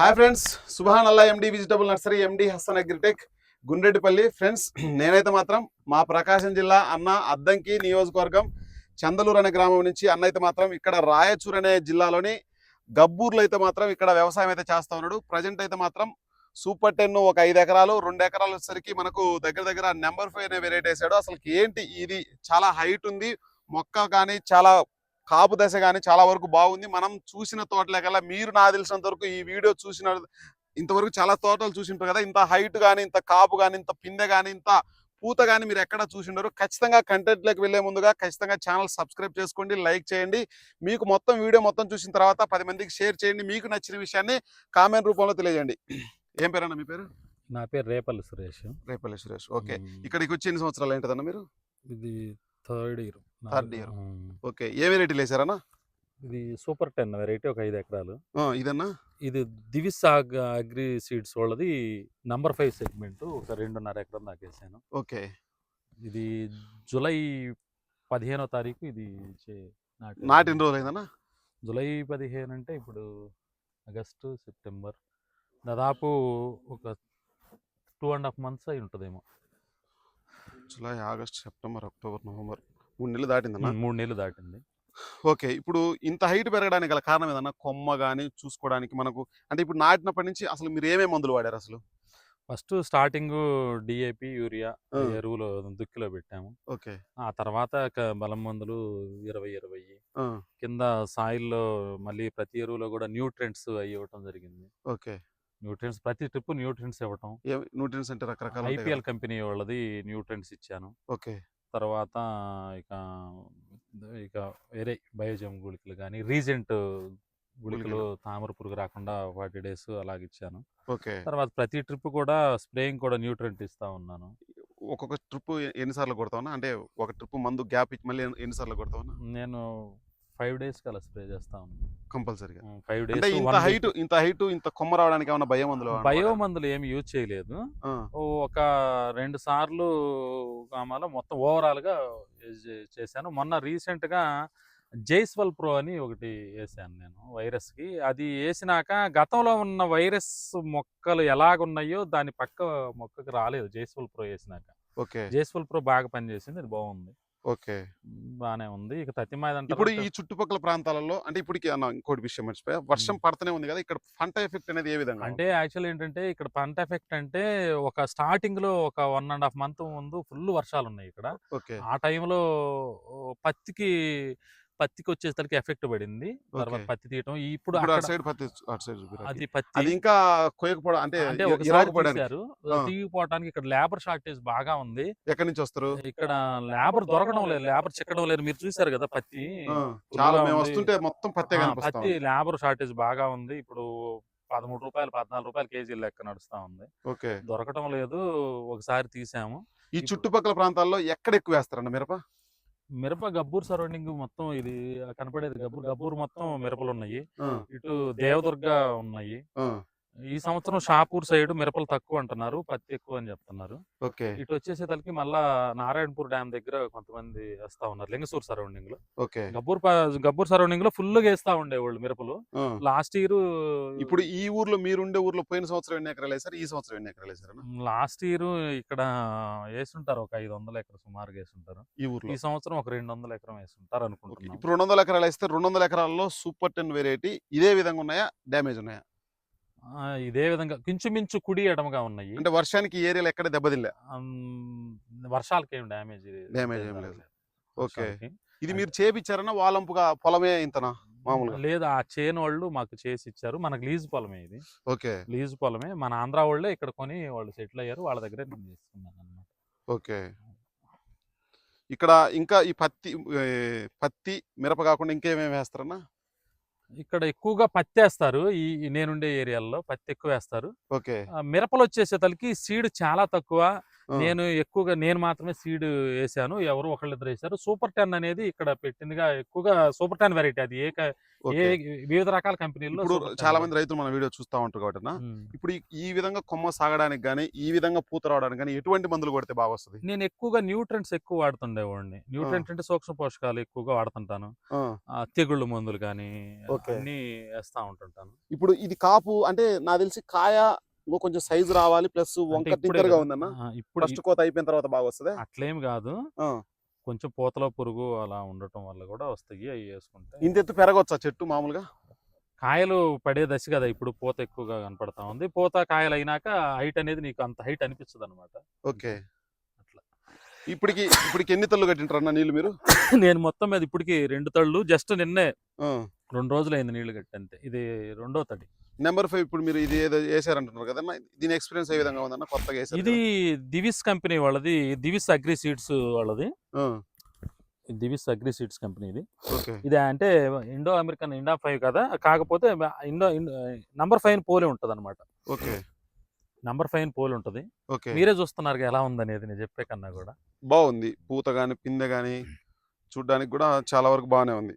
Hi friends Subhan Allah MD vegetable nursery MD Hasan agritech Gundreddipalli. Friends నేనైతే మాత్రం మా ప్రకాశం జిల్లా అన్న అద్దంకి నియోజకవర్గం చందలూరు అనే గ్రామం నుంచి అన్న అయితే మాత్రం ఇక్కడ రాయచూర్ అనే జిల్లాలోని గబ్బూర్లో అయితే మాత్రం ఇక్కడ వ్యవసాయం అయితే చేస్తా ఉన్నాడు. ప్రజెంట్ అయితే మాత్రం సూపర్ టెన్ ఒక ఐదు ఎకరాలు రెండు ఎకరాలు వచ్చేసరికి మనకు దగ్గర దగ్గర నెంబర్ ఫైవ్ అనే వెరైటీ వేసాడు. అసలు ఏంటి ఇది? చాలా హైట్ ఉంది. మొక్క కానీ చాలా కాపు దశ కానీ చాలా వరకు బాగుంది. మనం చూసిన తోటలకల్లా మీరు నా తెలిసినంత వరకు ఈ వీడియో చూసిన ఇంతవరకు చాలా తోటలు చూసింటారు కదా. ఇంత హైట్ కానీ ఇంత కాపు కానీ ఇంత పిందె కానీ ఇంత పూత కానీ మీరు ఎక్కడ చూసిండరు. ఖచ్చితంగా కంటెంట్లోకి వెళ్ళే ముందుగా ఖచ్చితంగా ఛానల్ సబ్స్క్రైబ్ చేసుకోండి లైక్ చేయండి. మీకు మొత్తం వీడియో మొత్తం చూసిన తర్వాత పది మందికి షేర్ చేయండి. మీకు నచ్చిన విషయాన్ని కామెంట్ రూపంలో తెలియజేయండి. ఏం పేరన్నా మీ పేరు? నా పేరు రేపల్లి సురేష్. రేపల్లి సురేష్. ఓకే. ఇక్కడికి వచ్చి ఎన్ని సంవత్సరాలు ఏంటదన్న మీరు? ఇది third year Third year. Okay. ఏ వెరైటీలు వేసారన్నా? ఇది సూపర్ టెన్ వెరైటీ ఒక ఐదు ఎకరాలు. ఇదన్నా? ఇది దివిసాగ్ అగ్రి సీడ్స్ వాళ్ళది నంబర్ ఫైవ్ సెగ్మెంట్ ఒక రెండున్నర ఎకరం దాకా వేసాను. ఓకే. ఇది జూలై పదిహేనో తారీఖు ఇది నాటాను. రోజులు అయిందన్నా జూలై పదిహేను అంటే ఇప్పుడు ఆగస్టు సెప్టెంబర్. దాదాపు ఒక టూ అండ్ హాఫ్ మంత్స్ అయి ఉంటుందేమో. July August September October November మూడు నెలలు దాటిందన్నా? మూడు నెలలు దాటింది. ఓకే. ఇప్పుడు ఇంత హైట్ పెరగడానికి గల కారణం ఏదన్నా? కొమ్మ కానీ చూసుకోవడానికి మనకు అంటే ఇప్పుడు నాటినప్పటి నుంచి అసలు మీరు ఏమేమి మందులు వాడారు అసలు? First starting DAP urea. ఎరువులు దుక్కిలో పెట్టాము. ఓకే. ఆ తర్వాత బలం మందులు ఇరవై ఇరవై. కింద సాయిల్లో మళ్ళీ ప్రతి ఎరువులో కూడా న్యూట్రెంట్స్ అవి ఇవ్వటం జరిగింది. ఓకే. న్యూట్రెంట్స్ ప్రతి ట్రిప్ న్యూట్రెంట్స్ ఇవ్వటం. న్యూట్రియన్స్ అంటే రకరకాల ఐపీఎల్ కంపెనీ వాళ్ళది న్యూట్రెంట్స్ ఇచ్చాను. ఓకే. తర్వాత ఇక ఇక వేరే బయోజమ్ గుళికలు కానీ రీజెంట్ గుళికలు. తామర పురుగు రాకుండా ఫార్టీ డేస్ అలాగ ఇచ్చాను. ఓకే. తర్వాత ప్రతి ట్రిప్ కూడా స్ప్రేయింగ్ కూడా న్యూట్రెంట్ ఇస్తా ఉన్నాను. ఒక్కొక్క ట్రిప్ ఎన్నిసార్లు కొడతావన్నా అంటే ఒక ట్రిప్ మందు గ్యాప్ ఇచ్చి మళ్ళీ ఎన్ని- ఎన్నిసార్లు కొడతావన్నా నేను ఫైవ్ డేస్కి అలా స్ప్రే చేస్తా కంపల్సరీగా. ఫైవ్ డేస్ ఇంత హైట్ ఇంత హైట్ ఇంత కొమ్మ రావడానికి ఏమన్నా భయం మందులు వాడారా? మందులు ఏమి యూజ్ చేయలేదు. ఒక రెండు సార్లు కామాలో మొత్తం ఓవరాల్గా చేశాను. మొన్న రీసెంట్గా జైస్వల్ ప్రో అని ఒకటి వేసాను నేను వైరస్కి అది వేసినాక గతంలో ఉన్న వైరస్ మొక్కలు ఎలాగున్నాయో దాని పక్క మొక్కకి రాలేదు. జైస్వల్ ప్రో వేసినాక. ఓకే. జైస్వల్ ప్రో బాగా పనిచేసింది. అది బాగుంది. ఓకే. బాగానే ఉంది. ఇక తతిమాద ఇప్పుడు ఈ చుట్టుపక్కల ప్రాంతాలలో అంటే ఇప్పటికి అన్న ఇంకోటి విషయం మర్చిపోయా? వర్షం పడుతూనే ఉంది కదా! ఇక్కడ పంట ఎఫెక్ట్ అనేది ఏ విధంగా అంటే యాక్చువల్ ఏంటంటే ఇక్కడ పంట ఎఫెక్ట్ అంటే ఒక స్టార్టింగ్లో ఒక వన్ అండ్ హాఫ్ మంత్ ముందు ఫుల్ వర్షాలు ఉన్నాయి ఇక్కడ. ఓకే. ఆ టైంలో పత్తికి పత్తికి వచ్చేసరికి ఎఫెక్ట్ పడింది. తర్వాత. పత్తి తీయటం. ఇప్పుడు. అది పత్తి అది ఇంకా కొయ్యకపోవడం అంటే అంటే ఒకసారి తీశారు. తీయకపోవడానికి ఇక్కడ లేబర్ షార్టేజ్ బాగా ఉంది. ఎక్కడి నుంచి వస్తారు? ఇక్కడ లేబర్ దొరకడం లేదు. లేబర్ చిక్కడం లేదు. మీరు చూసారు కదా పత్తి? చాలా. వస్తుంటే మొత్తం పత్తే పత్తి లేబర్ షార్టేజ్ బాగా ఉంది. ఇప్పుడు పదమూడు రూపాయలు పద్నాలుగు రూపాయలు కేజీ లెక్క నడుస్తా ఉంది. ఓకే. దొరకడం లేదు. ఒకసారి తీసాము. ఈ చుట్టుపక్కల ప్రాంతాల్లో ఎక్కడ ఎక్కువ వేస్తారన్న మిరప? మిరప గబ్బూర్ సరౌండింగ్ మొత్తం ఇది కనపడేది. గబ్బూర్ గబ్బూర్ మొత్తం మిరపలు ఉన్నాయి. ఇటు దేవదుర్గ ఉన్నాయి. ఈ సంవత్సరం షాపూర్ సైడ్ మిరపలు తక్కువ అంటున్నారు పత్తి ఎక్కువ అని చెప్తున్నారు. ఓకే. ఇటు వచ్చేసేసరికి మళ్ళా నారాయణపూర్ డ్యామ్ దగ్గర కొంతమంది వేస్తా ఉన్నారు లింగసూర్ సరౌండింగ్లో ఓకే. గబ్బూర్ గబ్బూర్ సరౌండింగ్లో ఫుల్గా వేస్తా ఉండేవాళ్ళు మిరపలు. లాస్ట్ ఇయర్ ఇప్పుడు ఈ ఊర్లో మీరుండే ఊర్లో పోయిన సంవత్సరం ఎన్ని ఎకరాలు వేసారు ఈ సంవత్సరం ఎన్ని ఎకరాలు వేసారన్న లాస్ట్ ఇయర్ ఇక్కడ వేసుంటారు ఒక ఐదు వందల ఎకరం సుమారుగా వేసుంటారు. ఈ ఊర్లో? ఈ సంవత్సరం ఒక రెండు వందల ఎకరం వేసుంటారు ఓకే. అనుకుంటున్నాం. ఇప్పుడు రెండు వందల ఎకరాలు వేస్తే రెండు వందల ఎకరాల్లో సూపర్ టెన్ వెరైటీ ఇదే విధంగా ఉన్నాయా? డ్యామేజ్ ఉన్నాయా? ఇదే విధంగా కించుమించు కుడి ఎడమగా ఉన్నాయి. అంటే వర్షానికి ఏరియాలో ఎక్కడ దెబ్బతిల్లే వర్షాలకి ఏం డ్యామేజ్ Damage ఏం లేదు. ఓకే. ఇది మీరు చేపించారన్నా వాలంపుగా పొలమే ఇంతనా మామూలుగా? లేదు ఆ చేను వాళ్ళు మాకు చేసి ఇచ్చారు మనకు లీజ్ పొలమే ఇది. ఓకే. లీజ్ పొలమే. మన ఆంధ్ర వాళ్ళే ఇక్కడ కొని వాళ్ళు సెటిల్ అయ్యారు. వాళ్ళ దగ్గరే నేను తీసుకున్నాను అనమాట ఓకే. ఇక్కడ ఇంకా ఈ పత్తి పత్తి మిరప కాకుండా ఇంకేమేమి వేస్తారన్నా? ఇక్కడ ఎక్కువగా పత్తి వేస్తారు ఈ నేనుండే ఏరియాల్లో పత్తి ఎక్కువ వేస్తారు మిరపలు వచ్చేసేతలకి సీడ్ చాలా తక్కువ. నేను ఎక్కువగా నేను మాత్రమే సీడ్ వేసాను. ఎవరు ఒకళ్ళిద్దరు వేసారు. సూపర్ టెన్ అనేది ఇక్కడ పెట్టిందిగా ఎక్కువగా సూపర్ టెన్ వెరైటీ అది. ఏ వివిధ రకాల కంపెనీల్లో 10 చాలా మంది రైతులు మన వీడియో చూస్తా ఉంటారు కాబట్టి. ఇప్పుడు ఈ- విధంగా కొమ్మ సాగడానికి కానీ ఈ విధంగా పూత రావడానికి కానీ ఎటువంటి మందులు కొడితే బాగా వస్తుంది? నేను ఎక్కువగా న్యూట్రెంట్స్ ఎక్కువ వాడుతుండేవాడిని. న్యూట్రెంట్ అంటే సూక్ష్మ పోషకాలు ఎక్కువగా వాడుతుంటాను. తెగుళ్ళు మందులు కానీ. అన్ని వేస్తా ఉంటుంటాను. ఇప్పుడు ఇది కాపు అంటే నాకు తెలిసి కాయ ఇంకో కొంచెం సైజు రావాలి ప్లస్ వంక టింకర్గా. ఉందన్న? ఇప్పుడు ఫస్ట్ కోత అయిపోయిన తర్వాత బాగా వస్తుంది అట్లేం కాదు. కొంచెం పూతలో పురుగు అలా ఉండటం వల్ల కూడా వస్తాయి అవి వేసుకుంటే. ఇంత ఎత్తు పెరగొచ్చా చెట్టు మామూలుగా? కాయలు పడే దశ కదా ఇప్పుడు పూత ఎక్కువగా కనపడతా ఉంది. పూత కాయలు అయినాక హైట్ అనేది నీకు అంత హైట్ అనిపించదు అనమాట ఓకే. అట్లా. ఇప్పటికి ఇప్పటికి ఎన్ని తల్లు కట్టింటారు అన్న నీళ్ళు మీరు? నేను మొత్తం మీద ఇప్పటికి రెండు తళ్ళు జస్ట్ నిన్నే. రెండు రోజులు అయింది నీళ్ళు కట్టి అంతే. ఇది రెండో తడి. నెంబర్ ఫైవ్ ఇప్పుడు మీరు ఇది ఏదో వేసారంటున్నారు కదన్న దీని ఎక్స్పీరియన్స్ ఏ విధంగా ఉందన్న కొత్తగా వేసారు ఇది దివిస్ కంపెనీ వాళ్ళది దివిస్ అగ్రి సీడ్స్ వాళ్ళది. దివిస్ అగ్రి సీడ్స్ కంపెనీ ఇది. ఇది అంటే ఇండో అమెరికన్ ఇండా ఫైవ్ కదా కాకపోతే ఇండో నంబర్ ఫైవ్ పోలే ఉంటుంది అనమాట ఓకే. నంబర్ ఫైవ్ పోలి ఉంటుంది. ఓకే. మీరే చూస్తున్నారు ఎలా ఉందనేది నేను చెప్పే కన్నా కూడా. బాగుంది. పూత గాని పిందె గాని చూడ్డానికి కూడా చాలా వరకు బాగానే ఉంది.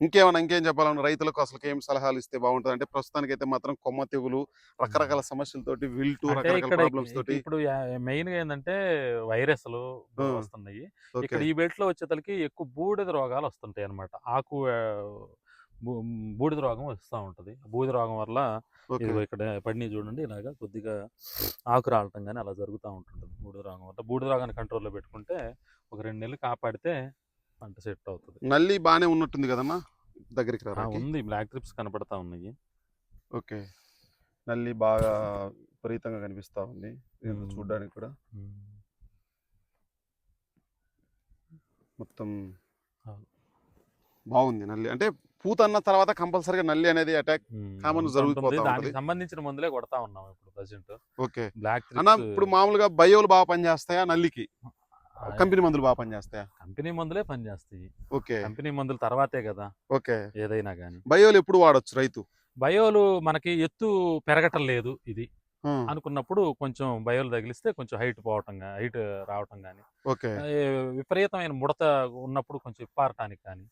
ఇంకేమన్నా ఇంకేం చెప్పాలన్న? రైతులకు అసలు ఏం సలహాలు ఇస్తే బాగుంటుంది అంటే ప్రస్తుతానికి అయితే మాత్రం కొమ్మ తెగులు రకరకాల సమస్యలతోటి విల్టు రకరకాల ప్రాబ్లమ్స్ తోటి ఇప్పుడు మెయిన్గా ఏంటంటే వైరస్లు. వస్తున్నాయి. ఇక్కడ ఈ బెల్ట్లో వచ్చేతలకి ఎక్కువ బూడిద రోగాలు వస్తుంటాయి అన్నమాట. ఆకు బూడిద రోగం వస్తూ ఉంటది. బూడిద రోగం వల్ల ఇక్కడ పడిని చూడండి ఇలాగా కొద్దిగా ఆకు రాలటం కానీ అలా జరుగుతూ ఉంటుంటుంది బూడిద రోగం వల్ల. బూడిద రోగాన్ని కంట్రోల్లో పెట్టుకుంటే ఒక రెండు నెలలు కాపాడితే పంట సెట్ అవుతుంది. నల్లి బాగానే ఉన్నట్టుంది కదన్నా దగ్గరికి రా ఉంది. బ్లాక్ ట్రిప్స్ కనపడతా ఉన్నాయి. ఓకే. నల్లి బాగా విపరీతంగా కనిపిస్తా ఉంది. చూడడానికి కూడా. మొత్తం. బాగుంది నల్లి. అంటే పూత అన్న తర్వాత కంపల్సరీగా నల్లి అనేది అటాక్ కామన్ అంతా జరుగుతూ ఉంటుంది. పోతా దానికి ఉంటది. సంబంధించిన మందులే కొడతా ఉన్నాం ఇప్పుడు ప్రజెంట్ ఓకే. బ్లాక్ అన్న ఇప్పుడు మామూలుగా బయోలు బాగా పనిచేస్తాయా నల్లికి? కంపెనీ మందులు బాగా పనిచేస్తాయా? కంపెనీ మందులే పనిచేస్తాయి. ఓకే. కంపెనీ మందుల తర్వాతే కదా ఓకే. ఏదైనా కానీ బయోలు ఎప్పుడు వాడొచ్చు రైతు? బయోలు మనకి ఎత్తు పెరగటం లేదు ఇది. అనుకున్నప్పుడు కొంచెం బయోలు తగిలిస్తే కొంచెం హైట్ పోవటం హైట్ రావటం కానీ ఓకే. విపరీతమైన ముడత ఉన్నప్పుడు కొంచెం ఇప్పారటానికి కానీ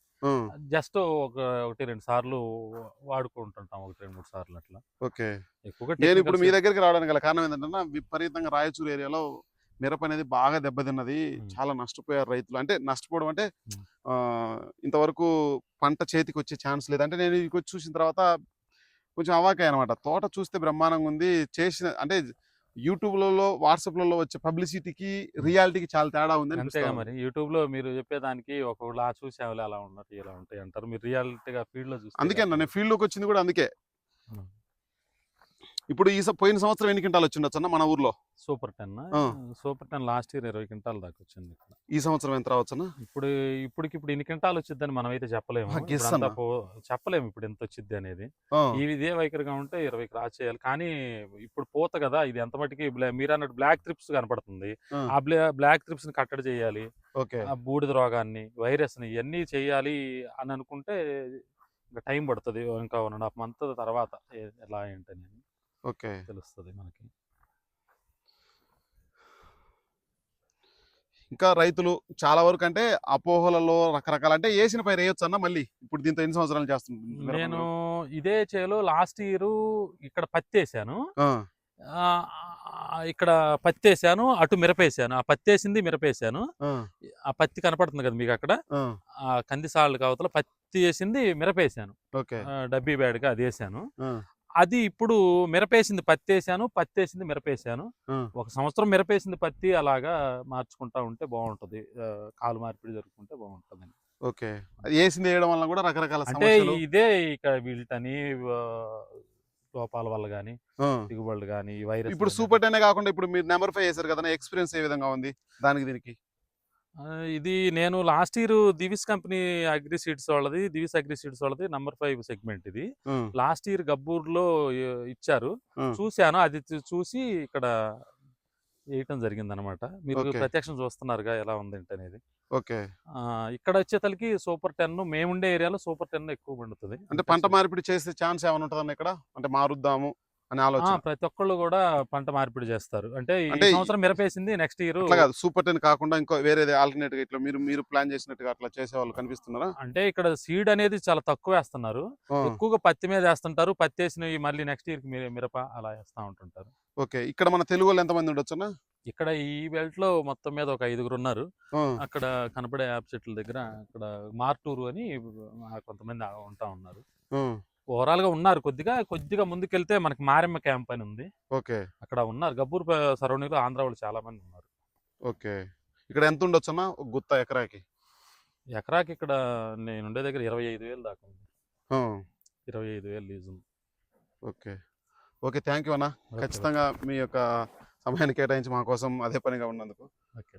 జస్ట్ ఒక ఒకటి రెండు సార్లు వాడుకుంటుంటాం ఒకటి రెండు మూడు సార్లు అట్లా. ఓకే. ఎక్కువగా నేను ఇప్పుడు మీ దగ్గరికి రావడానికి గల కారణం ఏంటంటే విపరీతంగా రాయచూరు ఏరియాలో మిరప అనేది బాగా దెబ్బతిన్నది. చాలా నష్టపోయారు రైతులు. అంటే నష్టపోవడం అంటే ఇంతవరకు పంట చేతికి వచ్చే ఛాన్స్ లేదు. అంటే నేను వచ్చి చూసిన తర్వాత కొంచెం అవాకాయ అనమాట. తోట చూస్తే బ్రహ్మాండంగా ఉంది. చేసిన అంటే యూట్యూబ్లలో వాట్సాప్లలో వచ్చే పబ్లిసిటీకి రియాలిటీకి చాలా తేడా ఉంది అంతేగా. మరి. యూట్యూబ్లో మీరు చెప్పేదానికి ఆ చూసేవాళ్ళు అలా ఉన్నట్టు ఇలా ఉంటాయి అంటారు. మీరు రియాలిటీగా ఫీల్డ్లో చూస్తే అందుకే అన్న నేను ఫీల్డ్లోకి వచ్చింది కూడా అందుకే. ఇప్పుడు ఈ స- పోయిన సంవత్సరం ఎన్ని క్వింటాలు వచ్చిండొచ్చు అన్న మన ఊర్లో? Super ten. Super ten last year ఇరవై క్వింటాల్ దాకా వచ్చింది ఈ సంవత్సరం ఎంత రావచ్చు ఇప్పుడు ఇప్పటికి ఇప్పుడు ఇన్ని క్వింటాల్ వచ్చిందని మనం అయితే చెప్పలేము చెప్పలేము ఇప్పుడు ఎంత వచ్చింది అనేది. ఈ ఇదే వైఖరిగా ఉంటే ఇరవై క్రాస్ చేయాలి. కానీ ఇప్పుడు పోత కదా ఇది ఎంత మటుకి మీరు అన్నట్టు బ్లాక్ ట్రిప్స్ కనపడుతుంది. ఆ, ఆ బ్లా బ్లాక్ ట్రిప్స్ని కట్టడి చేయాలి. ఓకే. ఆ బూడిద రోగాన్ని వైరస్ని ఇవన్నీ చేయాలి అని అనుకుంటే ఇంకా టైం పడుతుంది. ఇంకా వన్ అండ్ హాఫ్ మంత్ తర్వాత ఎలా ఏంటని ఓకే. తెలుస్తుంది మనకి. ఇంకా రైతులు చాలా వరకు అంటే అపోహలలో రకరకాల అంటే వేసిన పైరు వేయొచ్చు అన్న మళ్ళీ ఇప్పుడు దీంతో ఎన్ని సంవత్సరాలు చేస్తుంది నేను ఇదే చేలో లాస్ట్ ఇయర్ ఇక్కడ పత్తి వేసాను. ఇక్కడ పత్తి వేసాను అటు మిరపేసాను ఆ పత్తి వేసింది మిరపేసాను ఆ. పత్తి కనపడుతుంది కదా మీకు అక్కడ? ఆ. కందిసాళ్ళు కావతల పత్తి వేసింది మిరపేసాను డబ్బీ బ్యాడ్గా అది వేసాను. అది ఇప్పుడు మిరపేసింది పత్తి వేసాను పత్తి వేసింది మిరపేసాను. ఒక సంవత్సరం మిరపేసింది పత్తి అలాగా మార్చుకుంటా ఉంటే బాగుంటుంది. కాలు మార్పిడి జరుపుకుంటే బాగుంటుంది ఓకే. అది వేసింది వేయడం వల్ల కూడా రకరకాల అంటే ఇదే ఇక వీళ్ళని లోపాల వల్ల కానీ ఆ. దిగుబడులు కానీ ఈ వైరస్ ఇప్పుడు సూపర్ టెన్ కాకుండా ఇప్పుడు మీరు నెంబర్ ఫైవ్ వేసారు కదా ఎక్స్పీరియన్స్ ఏ విధంగా ఉంది దానికి దీనికి? ఇది నేను last year Divis company agri seeds వాళ్ళది దివిస్ అగ్రి సీడ్స్ వాళ్ళది నంబర్ ఫైవ్ సెగ్మెంట్ ఇది. లాస్ట్ ఇయర్ గబ్బూర్లో ఇ- ఇచ్చారు. చూశాను అది చూసి ఇక్కడ వేయటం జరిగింది అనమాట మీరు. ప్రత్యక్షం చూస్తున్నారుగా ఎలా ఉంది అనేది. ఓకే. ఇక్కడ వచ్చేతలకి సూపర్ టెన్ మేముండే ఏరియాలో సూపర్ టెన్ ఎక్కువ పండుతుంది. అంటే పంట మార్పిడి చేసే ఛాన్స్ ఏమైనా ఉంటుందన్న ఇక్కడ? అంటే మారుద్దాము. అనే ఆలోచన. ప్రతి ఒక్కళ్ళు కూడా పంట మార్పిడి చేస్తారు. అంటే అంటే ఈ- సంవత్సరం మిరపేసింది నెక్స్ట్ ఇయర్ అట్లా కాదు. సూపర్ టెన్ కాకుండా ఇంకో వేరే ఆల్టర్నేట్గా ఇట్లా మీరు మీరు ప్లాన్ చేసినట్టుగా అట్లా చేసే వాళ్ళు కనిపిస్తున్నారా? అంటే ఇక్కడ సీడ్ అనేది చాలా తక్కువ వేస్తున్నారు. ఆ, ఎక్కువగా పత్తి మీద వేస్తుంటారు. పత్తి వేసినవి మళ్ళీ నెక్స్ట్ ఇయర్కి మిరప అలా వేస్తా ఉంటుంటారు. ఓకే. ఇక్కడ మన తెలుగు వాళ్ళు ఎంతమంది ఉండొచ్చునా ఇక్కడ ఈ బెల్ట్లో మొత్తం మీద ఒక ఐదుగురు ఉన్నారు. ఆ, అక్కడ కనపడే యాప్ చెట్ల దగ్గర అక్కడ మార్టూరు అని ఆ కొంతమంది ఆ ఉంటా ఉన్నారు. ఆ, ఓవరాల్గా ఉన్నారు కొద్దిగా. కొద్దిగా ముందుకెళ్తే మనకి మారెమ్మ క్యాంప్ అని ఉంది. ఓకే. అక్కడ ఉన్నారు. గబ్బూర్ సరౌండింగ్లో ఆంధ్ర వాళ్ళు చాలా మంది ఉన్నారు. ఓకే. ఇక్కడ ఎంత ఉండొచ్చునా ఒక గుత్త ఎకరాకి? ఎకరాకి ఇక్కడ నేను ఉండే దగ్గర ఇరవై ఐదు వేలు దాకా ఉంది. ఇరవై ఐదు వేలు లీజు ఉంది. ఓకే. ఓకే థ్యాంక్ యూ అన్న ఖచ్చితంగా మీ యొక్క సమయాన్ని కేటాయించి మా కోసం అదే పనిగా ఉన్నందుకు. ఓకే